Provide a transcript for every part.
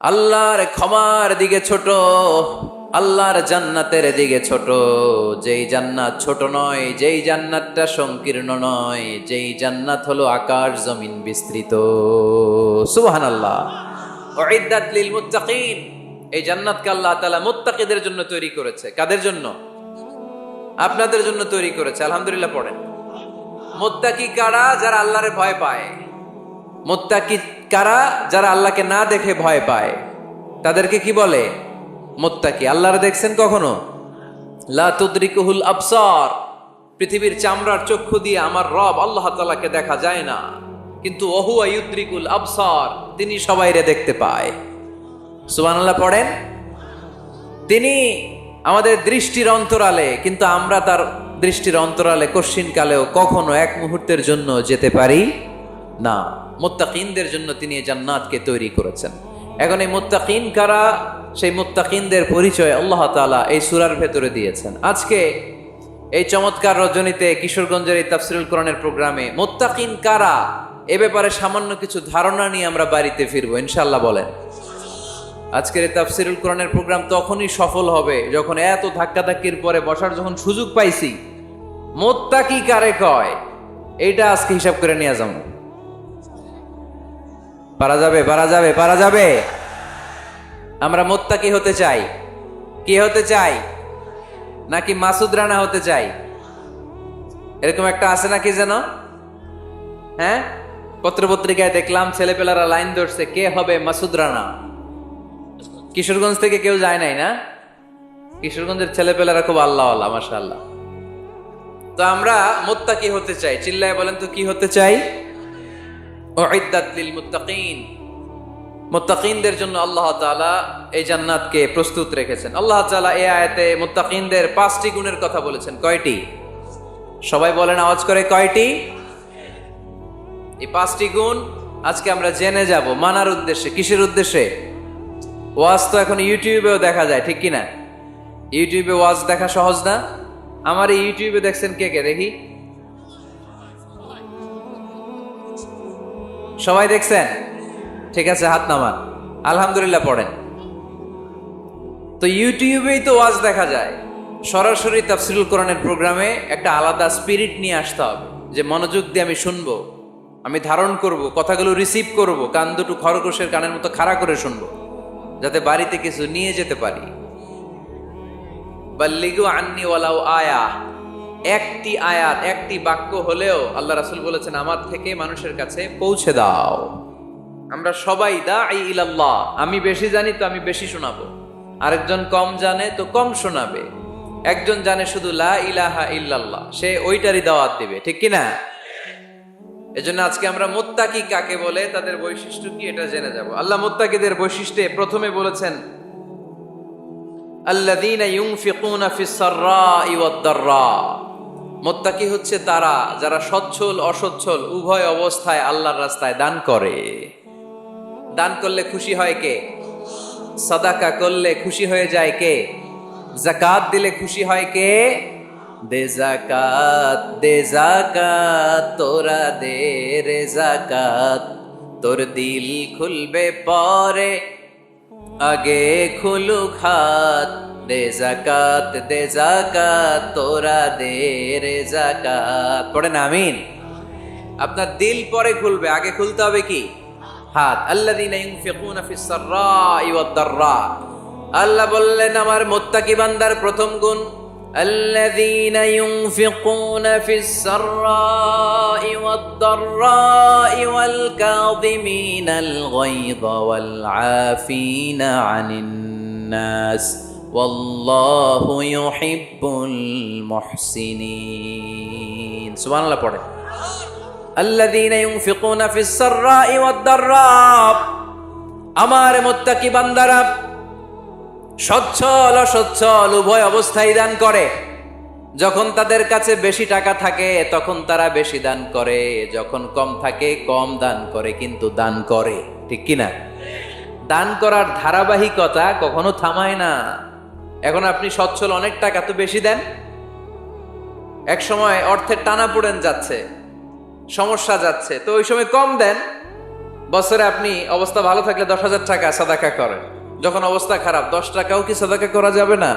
আল্লাহর ক্ষমার দিকে ছোট, আল্লাহর জান্নাতের দিকে ছোট। যেই জান্নাত ছোট নয়, যেই জান্নাতটা সংকীর্ণ নয়, যেই জান্নাত হলো আকাশ জমিন বিস্তৃত। সুবহান আল্লাহ লিল মুত্তাকিন। এই জান্নাতকে আল্লাহ তাআলা মুত্তাকিদের জন্য তৈরি করেছে। কাদের জন্য? আপনাদের জন্য তৈরি করেছে। আলহামদুলিল্লাহ পড়েন। মুত্তাকি কারা? যারা আল্লাহরে ভয় পায়। মোত্তাকি কারা যারা আল্লাহকে না দেখে ভয় পায়? তাদেরকে কি বলে? মোত্তাকি। আল্লাহরে দেখছেন কখনো? লা তুদরিকুহুল আবসার। পৃথিবীর চামড়ার চক্ষু দিয়ে আমার রব আল্লাহ তাআলাকে দেখা যায় না। কিন্তু ওহুয়া ইউদ্রিকুল আবসার, তিনি সবাইরে দেখতে পায়। সুবান আল্লাহ পড়েন? তিনি আমাদের দৃষ্টির অন্তরালে, কিন্তু আমরা তার দৃষ্টির অন্তরালে কশ্চিন কালেও কখনো এক মুহূর্তের জন্য যেতে পারি? না, মোত্তাকিনদের জন্য তিনি জান্নাতকে তৈরি করেছেন। এখন এই মোত্তাকিন কারা? সেই মোত্তাকিনদের পরিচয় আল্লাহ তাআলা এই সুরার ভেতরে দিয়েছেন। আজকে এই চমৎকার রজনীতে কিশোরগঞ্জের এই তাফসিরুল কোরআনের প্রোগ্রামে মোত্তাকিন কারা? এ ব্যাপারে সামান্য কিছু ধারণা নিয়ে আমরা বাড়িতে ফিরবো ইনশাল্লাহ বলেন। আজকের এই তাফসিরুল কোরআনের প্রোগ্রাম তখনই সফল হবে যখন এত ধাক্কাধাক্কির পরে বসার যখন সুযোগ পাইছি। মোত্তাকি কারে কয়? এইটা আজকে হিসাব করে নিয়ে যাব। পারা যাবে পারা যাবে পারা যাবে। আমরা মোত্তাকি হতে চাই। কি হতে চাই? নাকি মাসুদ রানা হতে চাই? এরকম একটা আছে নাকি যেন? হ্যাঁ? পত্রপত্রিকায় দেখলাম ছেলেপেলারা লাইন ধরছে, কে হবে মাসুদ রানা? কিশোরগঞ্জ থেকে কেউ যায় নাই না? কিশোরগঞ্জের ছেলেপেলারা খুব আল্লাহ আল্লাহ মাসা আল্লাহ তো আমরা মোত্তা কি হতে চাই। চিল্লায় বলেন তো কি হতে চাই? লিল মুত্তাকিন মুত্তাকিনদের জন্য আল্লাহ তাআলা এই জান্নাতকে প্রস্তুত রেখেছেন। আল্লাহ তাআলা এই আয়াতে মুত্তাকিনদের পাঁচটি গুণের কথা বলেছেন। কয়টি? সবাই বলেন, আওয়াজ করে কয়টি? এই পাঁচটি গুণ আজকে আমরা জেনে যাব। মানার উদ্দেশ্যে, কিসের উদ্দেশ্যে? ওয়াজ তো এখন ইউটিউবেও দেখা যায়, ঠিক কি না ইউটিউবে ওয়াজ দেখা সহজ না? আমার ইউটিউবে দেখছেন কে কে? দেখি। সবাই দেখছেন? ঠিক আছে, হাত নামান। আলহামদুলিল্লাহ পড়েন। তো ইউটিউবেই তো ওয়াজ দেখা যায়। সরাসরি তাফসিরুল কোরআনের প্রোগ্রামে একটা আলাদা স্পিরিট নিয়ে আসতে হবে, যে মনোযোগ দিয়ে আমি শুনব, আমি ধারণ করব, কথাগুলো রিসিভ করব, কান দুটো খরগোশের কানের মতো খাড়া করে শুনব, যাতে বাড়িতে কিছু নিয়ে যেতে পারি। বা বাল্লিগু আন্নি ওয়ালাউ আয়া। একটি আয়াত, একটি বাক্য হলেও আল্লাহ রাসুল বলেছেন, আমার থেকে মানুষের কাছে পৌঁছে দাও। আমরা সবাই দা ইলাল্লাহ, আমি বেশি জানি তো আমি বেশি শোনাবো। আরেকজন কম জানে তো কম শোনাবে। একজন জানে শুধু লা ইলাহা ইল্লাল্লাহ, সে ওইটারই দাওয়াত দিবে, ঠিক কি না এজন্য আজকে আমরা মোত্তাকি কাকে বলে, তাদের বৈশিষ্ট্য কি এটা জেনে যাব। আল্লাহ মোত্তাকিদের বৈশিষ্ট্যে প্রথমে বলেছেন, আল্লাযীনা ইউনফিকুনা ফিস সাররাই ওয়াদ দাররা। মোত্তাকি হচ্ছে তারা যারা সচ্ছল, অসচ্ছল, উভয় অবস্থায় আল্লাহর রাস্তায় দান করে। দান করলে খুশি হয় কে? সাদাকা করলে খুশি হয়ে যায় কে? জাকাত দিলে খুশি হয় কে? দে জাকাত দে জাকাত তোরা দে রে জাকাত তোর দিল খুলবে পরে, আগে খুলুক হাত। দে জাকাত দে জাকাত তোরা দে রে জাকাত পড়েন আমিন আপনার দিল পরে খুলবে আগে খুলতে হবে কি হাত আল্লাযীনা ইউনফিকুনা ফিস সাররাই ওয়াদ দাররা আল্লাহ বললেন আমার মুত্তাকি বান্দার প্রথম গুণ الذين ينفقون في السراء والضراء والكاظمين الغيظ والعافين عن الناس পড়ে। আমার মুত্তাকি বান্দারা সচ্ছল অসচ্ছল উভয় অবস্থায় দান করে। যখন তাদের কাছে বেশি টাকা থাকে, তখন তারা বেশি দান করে। যখন কম থাকে, কম দান করে, কিন্তু দান করে। ঠিক কিনা? দান করার ধারাবাহিকতা কখনো থামায় না। এখন আপনি সচ্ছল অনেক টাকা তো বেশি দেন। এক সময় অর্থের টানা পড়েন যাচ্ছে, সমস্যা যাচ্ছে, তো ওই সময় কম দেন। বছরে আপনি অবস্থা ভালো থাকলে দশ হাজার টাকা সাদাকা করেন। যখন অবস্থা খারাপ, দশ টাকাও কি সাদাকা করা যাবে না?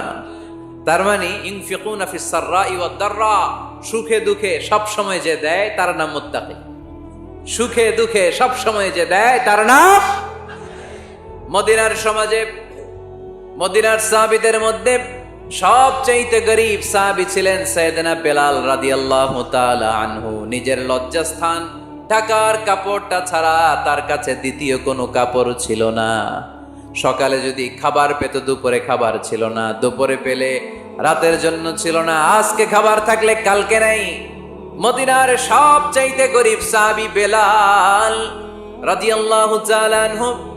তার মানে ইনফিকুনা সুখে দুঃখে সব সময় যে দেয়, তার নাম মুত্তাকি। সুখে দুঃখে সব সময় যে দেয়, তার নাম? মদিনার সমাজে মদিনার সাহাবিদের মধ্যে সবচাইতে গরিব সাহাবি ছিলেন সৈয়দনা বেলাল রাদিয়াল্লাহু তাআলা আনহু। নিজের লজ্জাস্থান, ঢাকার কাপড়টা ছাড়া তার কাছে দ্বিতীয় কোনো কাপড় ছিল না। সকালে যদি খাবার পেত, দুপুরে খাবার ছিল না। দুপুরে পেলে রাতের জন্য ছিল না। আজকে খাবার থাকলে কালকে নাই। মদিনার সব চাইতে গরিব সাহাবি বেলাল রাদিয়াল্লাহু তাআলা আনহু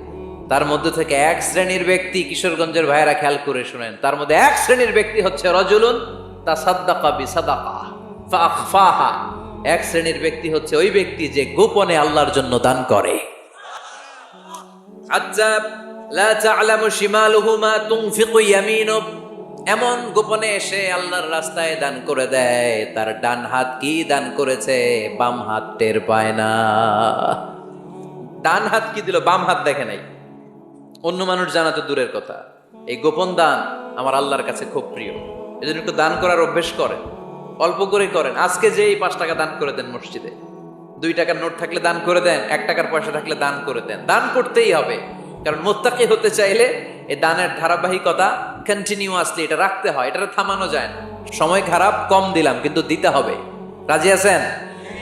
তার মধ্যে থেকে এক শ্রেণির ব্যক্তি কিশোরগঞ্জের ভাইয়েরা খেয়াল করে শুনেন। তার মধ্যে এক শ্রেণির ব্যক্তি হচ্ছে রজুলুন তা সাদ্দাকা বি সাদাকা এক শ্রেণির ব্যক্তি হচ্ছে ওই ব্যক্তি যে গোপনে আল্লাহর জন্য দান করে। আচ্ছা এমন গোপনে এসে আল্লাহর রাস্তায় দান করে দেয়। তার ডান হাত কি দান করেছে? বাম হাত টের পায় না। ডান হাত কি দিল? বাম হাত দেখে নাই। অন্য মানুষ জানা তো দূরের কথা। এই গোপন দান আমার আল্লাহর কাছে খুব প্রিয়। এই জন্য একটু দান করার অভ্যেস করেন। অল্প করে করেন। আজকে যে এই পাঁচ টাকা দান করে দেন মসজিদে। দুই টাকার নোট থাকলে দান করে দেন, এক টাকার পয়সা থাকলে দান করে দেন। দান করতেই হবে। কারণ মোত্তাকি হতে চাইলে এই দানের ধারাবাহিকতা কন্টিনিউয়াসলি এটা রাখতে হয়। এটা থামানো যায় না। সময় খারাপ, কম দিলাম, কিন্তু দিতে হবে। রাজি আছেন?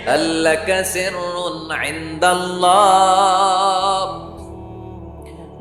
আল্লাহ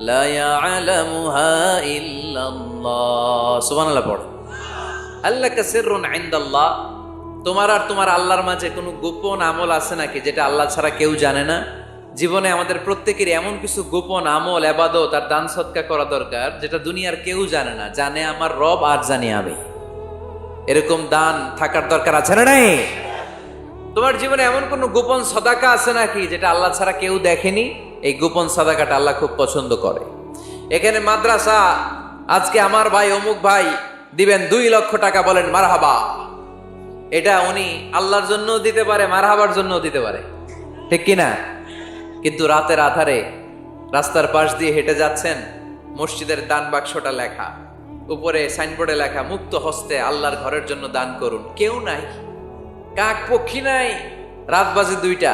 لا يعلمها إلا الله سبحان الله পড়ো আল্লাহ সিররুন ইনদাল্লাহ তোমার আর তোমার আল্লাহর মাঝে কোনো গোপন আমল আছে নাকি যেটা আল্লাহ ছাড়া কেউ জানে না জীবনে আমাদের প্রত্যেকের এমন কিছু গোপন আমল এবাদত আর দান সৎকা করা দরকার যেটা দুনিয়ার কেউ জানে না জানে আমার রব আর জানি আমি এরকম দান থাকার দরকার আছে না নাই তোমার জীবনে এমন কোন গোপন সদাকা আছে নাকি যেটা আল্লাহ ছাড়া কেউ দেখেনি এই গোপন সদাকাটা আল্লাহ খুব পছন্দ করে। এখানে মাদ্রাসা, আজকে আমার ভাই অমুক ভাই দিবেন দুই লক্ষ টাকা বলেন মারহাবা। এটা উনি আল্লাহর জন্য দিতে পারে, মারহাবার জন্য দিতে পারে। ঠিক কিনা কিন্তু রাতের আধারে রাস্তার পাশ দিয়ে হেঁটে যাচ্ছেন, মসজিদের দান বাক্সটা লেখা। উপরে সাইনবোর্ডে লেখা, মুক্ত হস্তে আল্লাহর ঘরের জন্য দান করুন। কেউ নাই, কাক পক্ষী নাই, রাত বাজে দুইটা।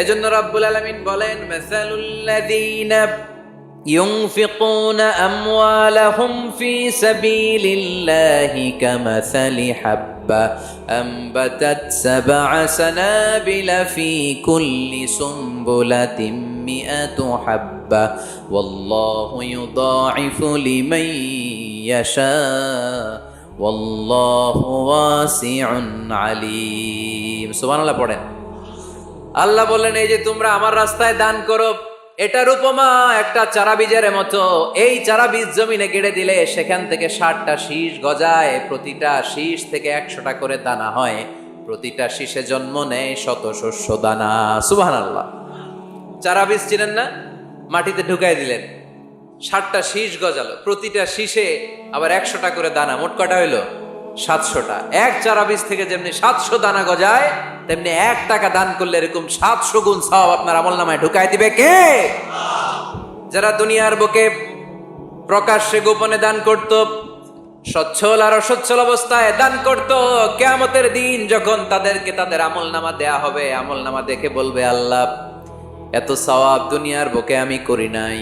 এজন্য রাব্বুল আলামিন বলেন মাসালুল্লাযীনা ينفقون أموالهم في سبيل الله كمثل حبة أنبتت سبع سنابل في كل سنبلة مئة حبة والله يضاعف لمن يشاء والله واسع عليم سبحان الله পড়েন আল্লাহ বললেন, এই যে তোমরা আমার রাস্তায় দান করো, এটার উপমা একটা চারা বীজের মতো। এই চারা বীজ জমিনে গেড়ে দিলে সেখান থেকে ষাটটা শীষ গজায়, প্রতিটা শীষ থেকে একশোটা করে দানা হয়। প্রতিটা শীষে জন্ম নেয় শত শস্য দানা। সুবাহ আল্লাহ চারা বীজ চিনেন না? মাটিতে ঢুকাই দিলেন। ষাটটা শীষ গজালো। প্রতিটা শীষে আবার একশোটা করে দানা। মোট কটা হইল? সাতশোটা। এক চারা বীজ থেকে যেমনি সাতশো দানা গজায়, তেমনি এক টাকা দান করলে এরকম সাতশো গুণ সব আপনার আমল নামায় ঢুকাই দিবে কে? যারা দুনিয়ার বুকে প্রকাশ্যে গোপনে দান করত, সচ্ছল আর অসচ্ছল অবস্থায় দান করত, কেয়ামতের দিন যখন তাদেরকে তাদের আমল নামা দেয়া হবে, আমল নামা দেখে বলবে, আল্লাহ, এত সওয়াব দুনিয়ার বুকে আমি করি নাই।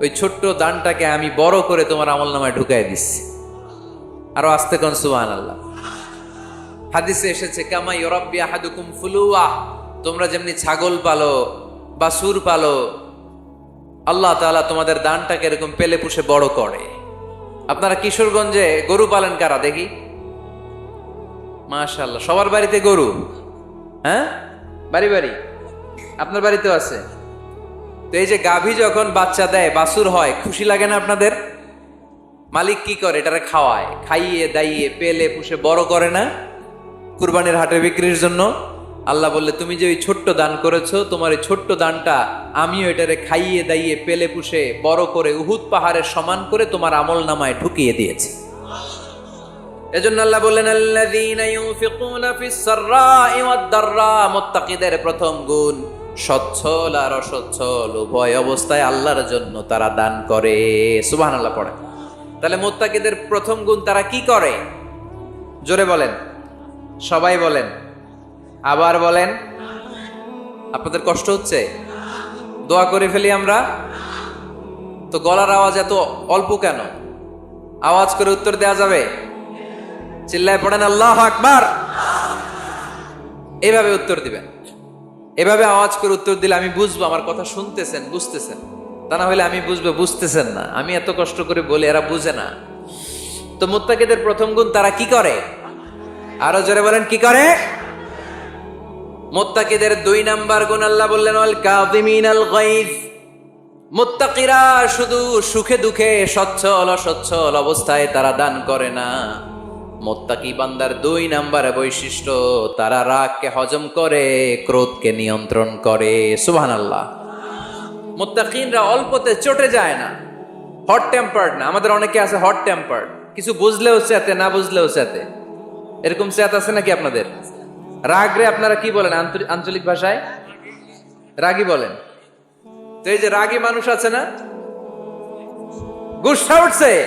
ওই ছোট্ট দানটাকে আমি বড় করে তোমার আমল নামায় ঢুকাই দিচ্ছি। আরও আস্তে কোন সুহান আল্লাহ হাদিসে এসেছে কামাই ইউরাব্বি আহাদুকুম ফুলুয়া। তোমরা যেমনি ছাগল পালো বা সুর পালো, আল্লাহ তাআলা তোমাদের দানটাকে এরকম পেলে পুষে বড় করে। আপনারা কিশোরগঞ্জে গরু পালেন কারা? দেখি। মাশাআল্লাহ, সবার বাড়িতে গরু? হ্যাঁ? বাড়ি বাড়ি? আপনার বাড়িতেও আছে? তো এই যে গাভী যখন বাচ্চা দেয় বাসুর হয়, খুশি লাগে না আপনাদের? মালিক কি করে? এটারে খাওয়ায়, খাইয়ে, দাইয়ে, পেলে, পুষে, বড় করে না? কুরবানির হাটে বিক্রির জন্য? আল্লাহ বললে, তুমি যে ওই ছোট্ট দান করেছ, তোমার এই ছোট্ট দানটা আমিও এটারে খাইয়ে, দাইয়ে, পেলে, পুষে, বড় করে উহুদ পাহাড়ের সমান করে তোমার আমল নামায় ঢুকিয়ে দিয়েছি। এজন্য আল্লাহ বললেন, আল্লাযীনা ইউনফিকুনা প্রথম গুণ। সচ্ছল আর অসচ্ছল, উভয় অবস্থায় আল্লাহর জন্য তারা দান করে। সুবহানাল্লাহ পড়ে। তাহলে মোত্তাকিদের প্রথম গুণ তারা কি করে? জোরে বলেন। সবাই বলেন। আবার বলেন। আপনাদের কষ্ট হচ্ছে? দোয়া করে ফেলি আমরা। তো গলার আওয়াজ এত অল্প কেন? আওয়াজ করে উত্তর দেওয়া যাবে? চিল্লায় পড়েন, আল্লাহ আকবার। এভাবে উত্তর দিবেন। এভাবে আওয়াজ করে উত্তর দিলে আমি বুঝব আমার কথা শুনতেছেন, বুঝতেছেন। তা না হলে আমি বুঝব, বুঝতেছেন না। আমি এত কষ্ট করে বলে, এরা বুঝে না। তো মুত্তাকিদের প্রথম গুণ তারা কি করে? আরও জোরে বলেন, কি করে? মুত্তাকিদের দুই নাম্বার গুণ আল্লাহ বললেন আল কাযিমিন আল গাইজ মুত্তাকিরা শুধু সুখে দুঃখে সচ্ছল অসচ্ছল অবস্থায় তারা দান করে না। মোত্তাকি বান্দার দুই নাম্বার বৈশিষ্ট্য, তারা রাগকে হজম করে, ক্রোধকে নিয়ন্ত্রণ করে। সুবহানাল্লাহ। মুত্তাকিনরা অল্পতে চটে যায় না। হট টেম্পার্ড না। আমাদের অনেকে আছে হট টেম্পার্ড কিছু বুঝলেও চেতে, না বুঝলেও চেতে। এরকম চেত আছে নাকি আপনাদের? রাগরে আপনারা কি বলেন আঞ্চলিক ভাষায়? রাগী বলেন। তো এই যে রাগী মানুষ আছে না? গুসা উঠছে।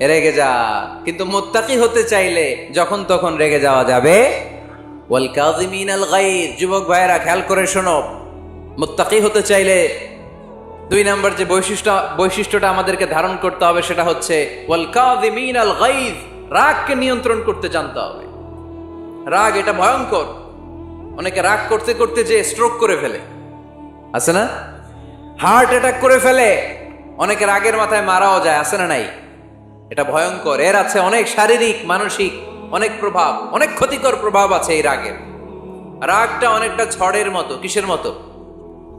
রেগে যা। কিন্তু মোত্তাকি হতে চাইলে যখন তখন রেগে যাওয়া যাবে। ওয়াল কাযিমিন আল গাইদ যুবক ভাইয়েরা, খেয়াল করে শোনো। মোত্তাকি হতে চাইলে দুই নম্বর যে বৈশিষ্ট্য, বৈশিষ্ট্যটা আমাদেরকে ধারণ করতে হবে সেটা হচ্ছে ওয়াল কাযিমিন আল গাইদ রাগকে নিয়ন্ত্রণ করতে জানতে হবে। রাগ এটা ভয়ঙ্কর। অনেকে রাগ করতে করতে যে স্ট্রোক করে ফেলে। আছে না? হার্ট অ্যাটাক করে ফেলে। অনেকে রাগের মাথায় মারাও যায়, আছে না নাই? এটা ভয়ঙ্কর। এর আছে অনেক শারীরিক, মানসিক, অনেক প্রভাব, অনেক ক্ষতিকর প্রভাব আছে এই রাগের রাগটা অনেকটা ঝড়ের মতো, কিসের মতো?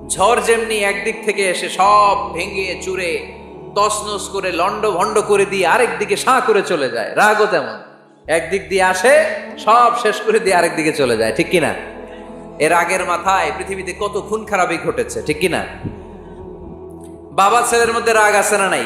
ঝড় যেমনি একদিক থেকে এসে সব ভেঙে, চুরে তসনস করে লন্ড ভন্ড করে দিয়ে আরেক দিকে সাঁ করে চলে যায়। রাগও তেমন। একদিক দিয়ে আসে, সব শেষ করে দিয়ে আরেক দিকে চলে যায়, ঠিক কিনা? এর আগের মাথায় পৃথিবীতে কত খুন খারাপই ঘটেছে, ঠিক কিনা? বাবা ছেলের মধ্যে রাগ আছে না নাই?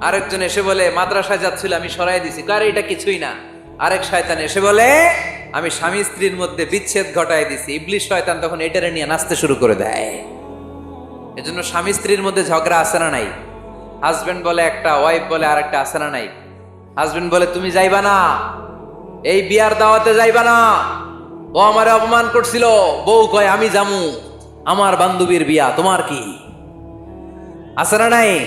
আরেকজন এসে বলে, মাদ্রাসায় যাচ্ছিল, আমি সরাই দিছি। কারে এটা কিছুই না। আরেক শয়তান এসে বলে, আমি স্বামী স্ত্রীর মধ্যে বিচ্ছেদ ঘটায় দিছি। ইবলিশ শয়তান তখন এটারে নিয়ে নাচতে শুরু করে দেয়। এজন্য স্বামী স্ত্রীর মধ্যে ঝগড়া আছে না নাই? হাজবেন্ড বলে একটা, ওয়াইফ বলে আরেকটা আসে না নাই? হাজবেন্ড বলে, তুমি যাইবা না। এই বিয়ার দাওয়াতে যাইবা না। ও আমারে অপমান করছিল। বউ কয়, আমি জামু আমার বান্ধবীর বিয়া, তোমার কি? আছে না নাই?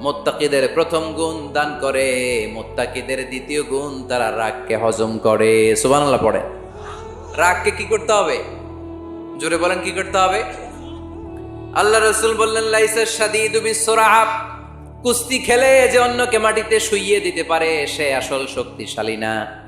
মোত্তাকিদের প্রথম গুণ দান করে, মোত্তাকিদের দ্বিতীয় গুণ তারা রাগকে হজম করে। সুবহানাল্লাহ পড়ে। রাগকে কি করতে হবে? জোরে বলেন, কি করতে হবে? আল্লাহ রসুল বললেন, লাইসা দুবি সোরাহাব কুস্তি খেলে যে অন্যকে মাটিতে শুইয়ে দিতে পারে, সে আসল শক্তিশালী না।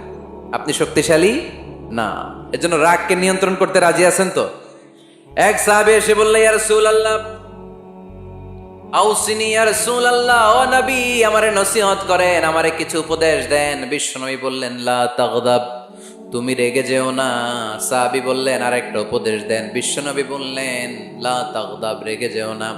আপনি শক্তিশালী? না। এজন্য রাগকে নিয়ন্ত্রণ করতে রাজি আছেন তো? এক সাহাবে এসে বললে ইয়ার সুল আল্লাহ আউসিনি, ইয়া রাসূলুল্লাহ, ও নবী, আমারে নসিহত করেন, আমারে কিছু উপদেশ দেন। বিশ্বনবী বললেন, লা তাগদাব, তুমি রেগে যেও না। সাহাবী বললেন, আরেকটা উপদেশ দেন। বিশ্বনবী বললেন, লা তাগদাব, রেগে যেও না।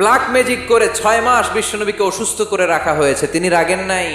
ব্ল্যাক ম্যাজিক করে ছয় মাস বিশ্বনবীকে অসুস্থ করে রাখা হয়েছে। তিনি রাগেন নাই।